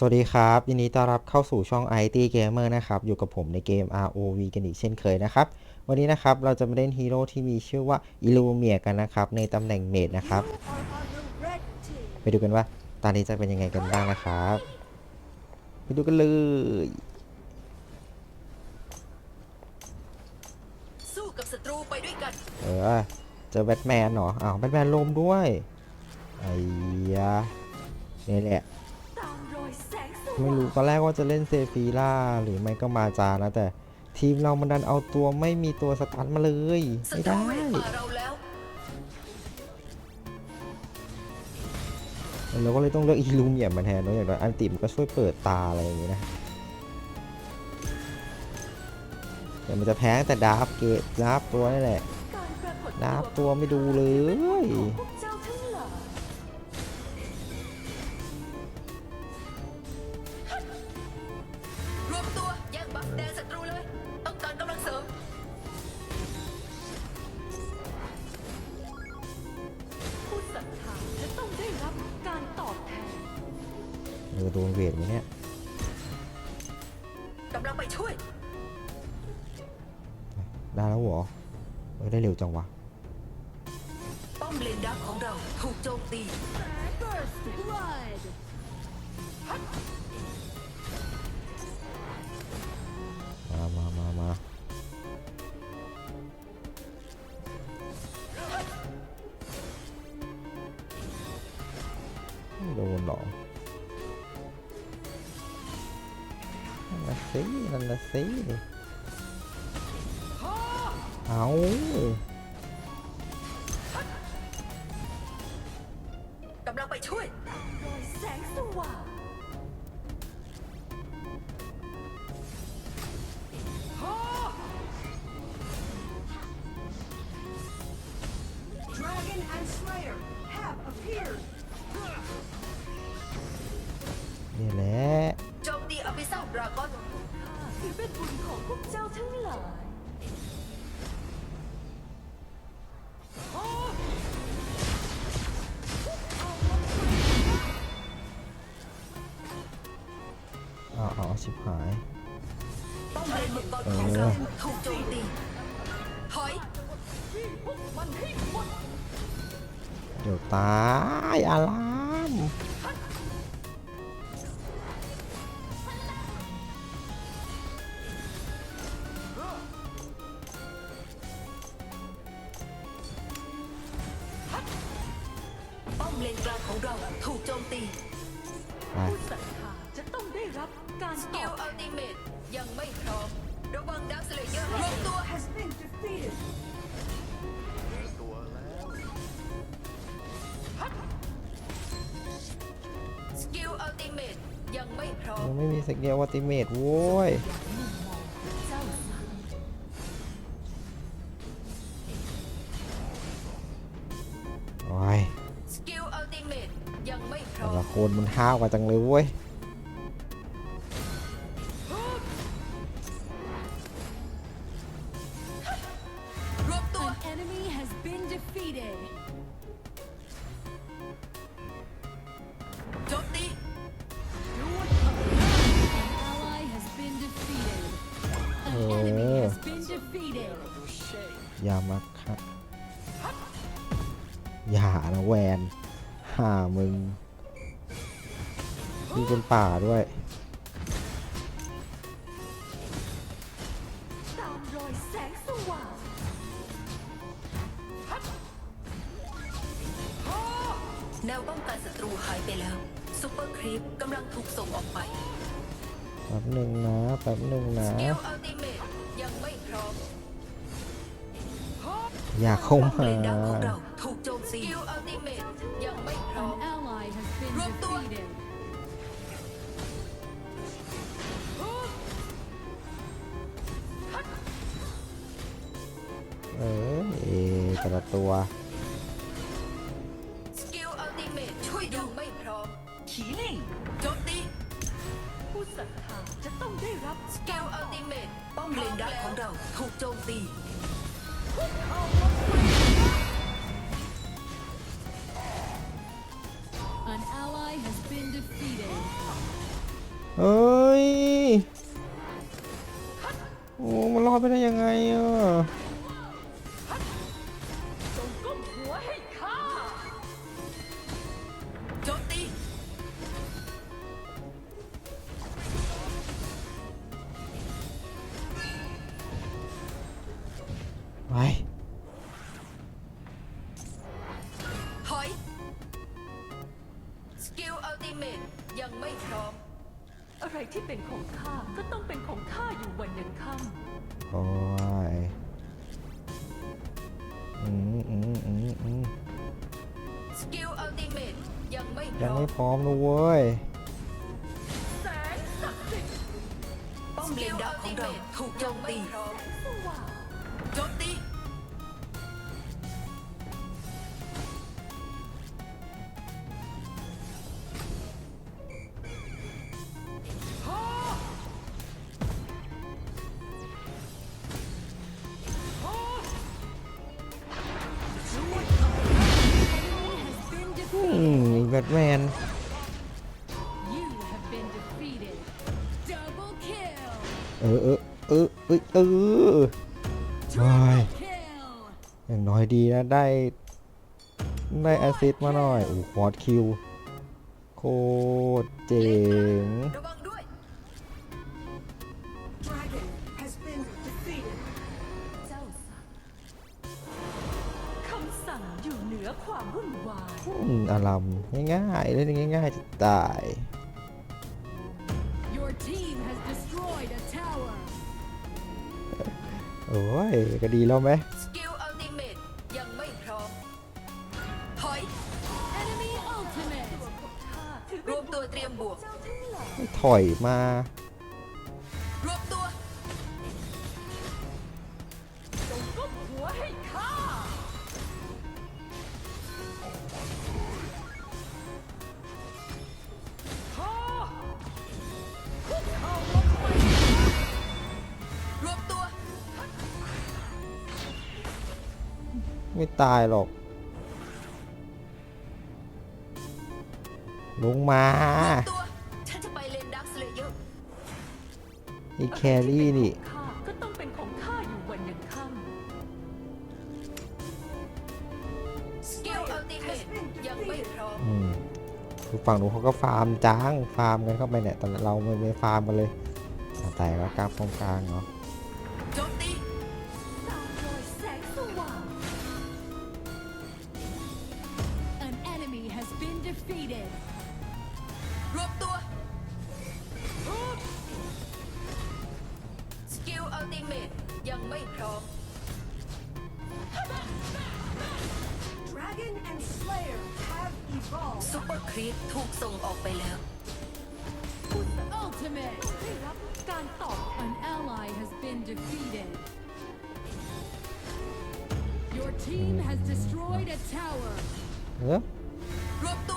สวัสดีครับยินดีต้อนรับเข้าสู่ช่อง IT Gamer นะครับ อยู่กับผมในเกม ROV กันอีกเช่นเคยนะครับ วันนี้นะครับเราจะมาเล่นฮีโร่ที่มีชื่อว่า i l l u m i a กันนะครับ ในตำแหน่งเมดนะครับ ไปดูกันว่าตอนนี้จะเป็นยังไงกันบ้างนะครับ ไปดูกันเลยสู้กับศัตรูไปด้วยกัน เออเจอแบทแมนเหรออ้าวแบทแมนลมด้วยไอ้ยะนี่แหละ ไม่รู้ ตอนแรกว่าจะเล่นเซฟีล่าหรือไม่ก็มาจานะ แต่ทีมเรามันดันเอาตัวไม่มีตัวสตันมาเลย ไม่ได้ เราก็เลยต้องเลือกอีลูเมียมาแทนเนอะอย่างน้อยอันติมก็ช่วยเปิดตาอะไรอย่างงี้นะแต่มันจะแพ้แต่ดาบเกตดาบตัวนี่แหละดาบตัวไม่ดูเลยของพวกเจ้าทั้งหลาย ดนเวทไหมเนี่ย สิเอากำลังไปช่วยรอยแสงสว่าง เป็นบุญของพวกเจ้าทั้งหลายอ๋อชิบหาย ป้อมเลนมังกรของเราถูกโจมตีถอยมันให้หมดเดี๋ยวตายอาราม เลนกลางของเราถูกโจมตีไปผู้ศรัทธาจะต้องได้รับการสตกิอลบอัลติเมตยังไม่พร้อม ระวังดักสเลเยอร์รวมตัว สกิลอัลติเมตยังไม่พร้อม ยังไม่มีสเกลวัติเมตโว้ย ไม่พร้แต่อมละคนมันห้าวกว่าจังเลยเว้ย รวมตัว An enemy has been defeated โจมตี An ally has been defeated An เอ enemy อ has been defeated อย่ามาค่ะอย่านะแวน ห่ามึงพี่เป็นป่าด้วยตามรอยแสงสว่างแนวป้องกันศัตรูหายไปแล้วซูเปอร์ครีปกำลังถูกส่งออกไป แป๊บหนึ่งนะ แป๊บหนึ่งนะ อย่าเข้า ป้อม มา เลนดักของเราถูกโจมตีสกิลอัลติเมตยังไม่พร้อ An ม ally has been Rút tôi. defeated เออเอแต่ละตัว สกิลอัลติเมตช่วยยังไม่พร้อมขีลิ่งโจมตี ผู้ศรัทธาจะต้องได้รับ สกิลอัลติเมตป้อมเลนดักของเราถูกโจมตี ไปถอยสกิลอัลติเมตยังไม่พร้อม อะไรที่เป็นของข้าก็ต้องเป็นของข้าอยู่วันยังค่ำโอ้ยอืมอืมอืมอืมสกิลอัลติเมตยังไม่พยังร้อไม่มพร้อมนะเว้ย แสงศักดิ์สิทธิ์ป้อมเลนดักของเราถูกโจมตีสว่าง ทแมน You have been defeated. Double kill. เออเออเออเออเออว้าย Kill. อย่างน้อยดีนะ ได้ ได้แอสซิสต์มาหน่อยโอ้คอร์ดคิว โคตรเจ๋ง อืมอารมง่ายๆ เล่นง่ายๆจะตาย Your team has destroyed a tower. โอ้ย ก็ดีแล้วไหมสกิลอัลติเมตยังไม่พร้อมถอย Enemy ultimate. ข้าถือรเป็นวมตัวเตรียมบวกเจ้า ไม่ตายหรอก ลงมา ตัวฉันจะไปเลนดักสเลเยอร์ไอ้แครี่นี่ ข้าก็ต้องเป็นของข้าอยู่วันยังค่ำสกิลอัลติเมตยังไม่พร้อมอืมคือฝั่งนู้นเขาก็ฟาร์มจ้าง ฟาร์มกันเข้าไปเนี่ยแต่เราไม่ไม่ฟาร์มกันเลยอะแต่ก็กลางตรงกลางเนาะโจมตีต defeated. รวมตัว สกิลอัลติเมตยังไม่พร้อม Dragon and Slayer have evolved. ซุปเปอร์ครีปถูกส่งออกไปแล้ว Ultimate. ได้รับการตอบแทน An ally has been defeated. Your team has destroyed a tower. เออ รวมตัว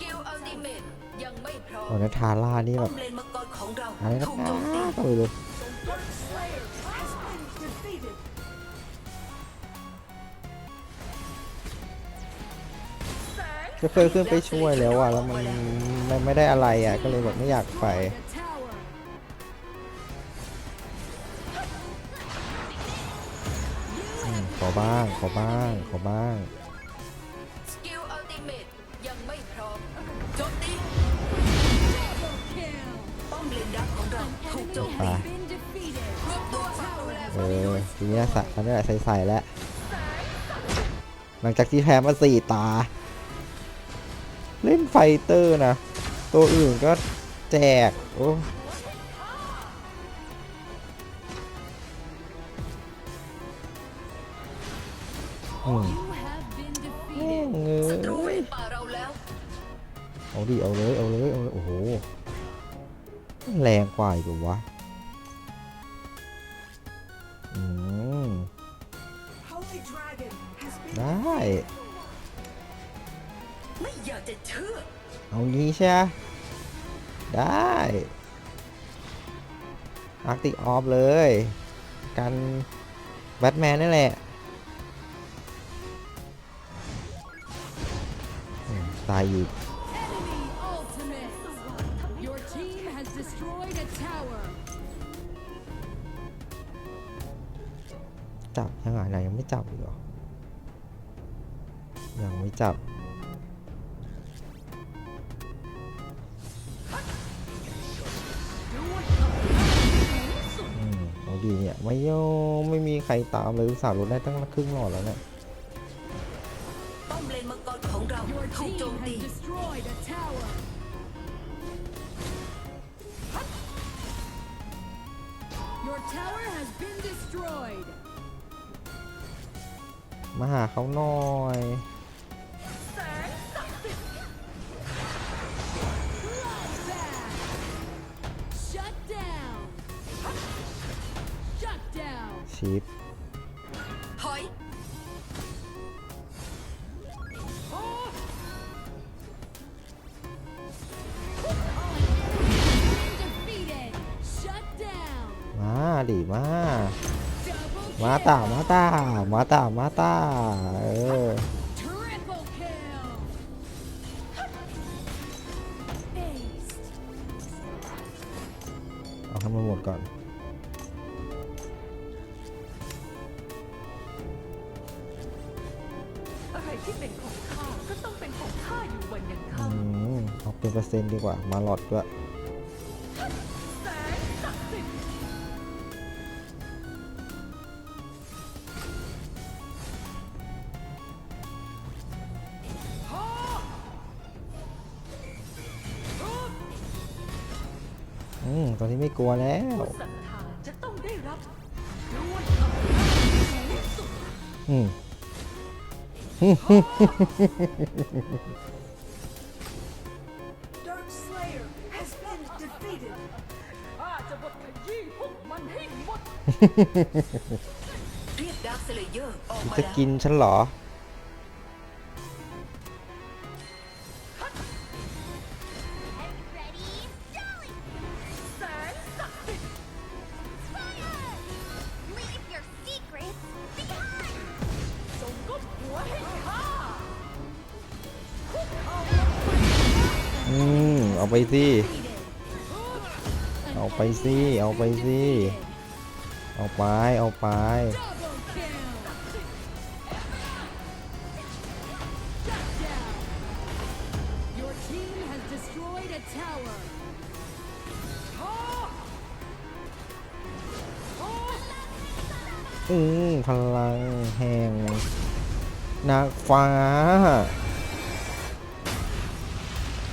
กิลอัลติเมตยังไม่พร้อมตอนนี้ทาร่านี่แบป้อบมเลนมังกรของเราอะไรนะถูกโจมตีก็เลย Slayer has been defeated. ก็เคยขึ้นไปช่วยแล้วอะแล้วมันมันไม่ได้อะไรอะก็เลยแบบไม่อยากไป A tower. อืมขอบ้าง ขอบ้าง ขอบ้าง ยังไม่พร้อมโจมตี Double kill. ป้อมเลนดักของเราถูกโจม Enemy ไปตี has been defeated. รวมตัวเออทีเนี้ยใส่อันนี้แหละใส่ๆแล้ว หลังจากที่แพ้มาสี่ตา เล่นไฟเตอร์นะ ตัวอื่นก็แจก โอ้อืม ป่าเราแล้วเอาดิเอาเลยเอาเลยเอาเลยโอ้โหแรงกว่าอีกเหรอวะอืม Holy Dragon has been ได้ไม่อยากจะเชื่อเอางี้ใช่ไหมได้อาร์ติกออฟเลย กันแบทแมนนี่แหละ ตายอีก Your team has destroyed a tower. จับยังไงนะยังไม่จับอีกเหรอ ยังไม่จับ อืมเอาดีเนี่ย ไม่โยมไม่มีใครตามเลยอุตส่าห์ลดได้ตั้งครึ่งหลอดแล้วเนี่ย เลนมังกรของเรา Your ถูก team โจม has ตี destroyed a tower. Your tower has been destroyed. มาหาเขาหน่อย Bloodbath. Shut down. Shut down. ชิป มา kill. ตามาตามาตามาตาเออ Triple kill. Aced. เอาให้มันหมดก่อนอะไรที่เป็นของข้าก็ต้องเป็นของข้าอยู่วันยังอืค่ำมเอาเป็นเปอร์เซ็นต์ดีกว่ามาหลอดด้วย ออกมาจะแล้วกินฉันเหรอ เอาไปสิเอาไปสิเอาไปสิเอาไป เอาไป อืมพลังแห่งนางฟ้า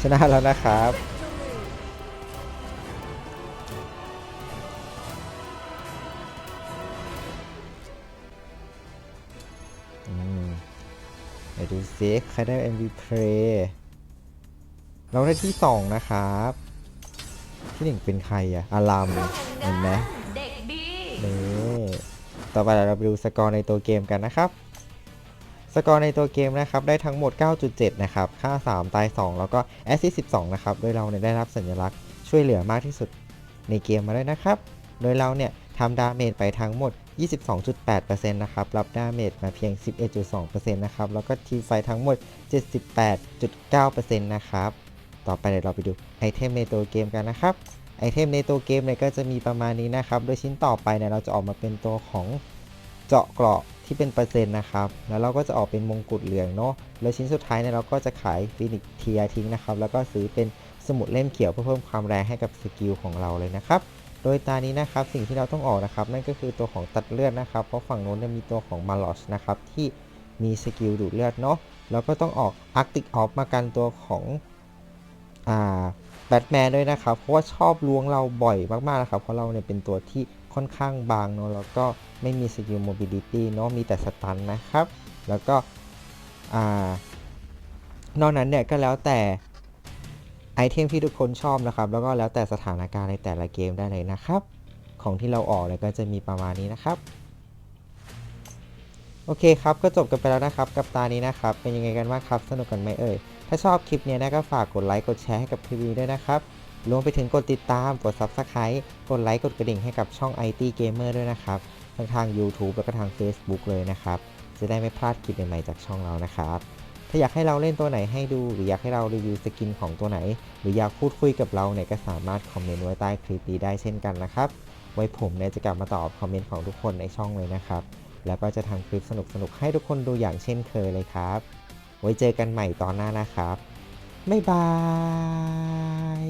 ชนะแล้วนะครับ อืมไปดูซิใครได้ MVP เราได้ที่ 2 นะครับ ที่หนึ่งเป็นใครอะอารามเห็นไหมเด็กดีนี่ ต่อไปเราไปดูสกอร์ในตัวเกมกันนะครับส กอร์ในตัวเกมนะครับได้ทั้งหมด 9.7 นะครับ ค่า 3 ตาย 2 แล้วก็แอสซิส12 นะครับ โดยเราเนี่ยได้รับสัญลักษณ์ช่วยเหลือมากที่สุดในเกมมาด้วยนะครับ โดยเราเนี่ยทำดาเมจไปทั้งหมด 22.8%นะครับ รับดาเมจมาเพียง 11.2%นะครับ แล้วก็ทีไฟทั้งหมด 78.9%นะครับ ต่อไปเดี๋ยวเราไปดูไอเทมในตัวเกมกันนะครับ ไอเทมในตัวเกมเนี่ยก็จะมีประมาณนี้นะครับ โดยชิ้นต่อไปเนี่ยเราจะออกมาเป็นตัวของเจาะเกราะ ที่เป็นเปอร์เซ็นต์นะครับ แล้วเราก็จะออกเป็นมงกุฎเหลืองเนาะ แล้วชิ้นสุดท้ายเนี่ยเราก็จะขายฟินิกเทียทิ้งนะครับ แล้วก็ซื้อเป็นสมุดเล่มเขียวเพื่อเพิ่มความแรงให้กับสกิลของเราเลยนะครับ โดยตานี้นะครับสิ่งที่เราต้องออกนะครับ นั่นก็คือตัวของตัดเลือดนะครับ เพราะฝั่งโน้นเนี่ยมีตัวของมาลอชนะครับที่มีสกิลดูดเลือดเนาะ แล้วก็ต้องออกอาร์ติกออฟมากันตัวของอ่า แบทแมนด้วยนะครับ เพราะว่าชอบล้วงเราบ่อยมากๆนะครับ เพราะเราเนี่ยเป็นตัวที่ค่อนข้างบางเนาะ แล้วก็ไม่มีสกิลโมบิลิตี้เนาะ มีแต่สตันนะครับ แล้วก็อ่านอกนั้นเนี่ยก็แล้วแต่ไอเทมที่ทุกคนชอบนะครับ แล้วก็แล้วแต่สถานการณ์ในแต่ละเกมได้เลยนะครับ ของที่เราออกเนี่ยก็จะมีประมาณนี้นะครับโอเคครับ ก็จบกันไปแล้วนะครับ กับตานี้นะครับ เป็นยังไงกันบ้างครับ สนุกกันไหมเอ่ย ถ้าชอบคลิปนี้นะก็ฝากกดไลค์กดแชร์ให้กับคลิปนี้ด้วยนะครับรวมไปถึงกดติดตาม กด Subscribe กดไลค์กดกระดิ่งให้กับช่อง IT Gamer ด้วยนะครับทั้งทาง YouTube แล้วก็ทาง Facebook เลยนะครับ จะได้ไม่พลาดคลิปใหม่ๆจากช่องเรานะครับ ถ้าอยากให้เราเล่นตัวไหนให้ดู หรืออยากให้เรารีวิวสกินของตัวไหน หรืออยากพูดคุยกับเราเนี่ยก็สามารถคอมเมนต์ไว้ใต้คลิปนี้ได้เช่นกันนะครับ ไว้ผมเนี่ยจะกลับมาตอบคอมเมนต์ของทุกคนในช่องเลยนะครับ แล้วก็จะทำคลิปสนุกๆให้ทุกคนดูอย่างเช่นเคยเลยครับ ไว้เจอกันใหม่ตอนหน้านะครับ บ๊ายบาย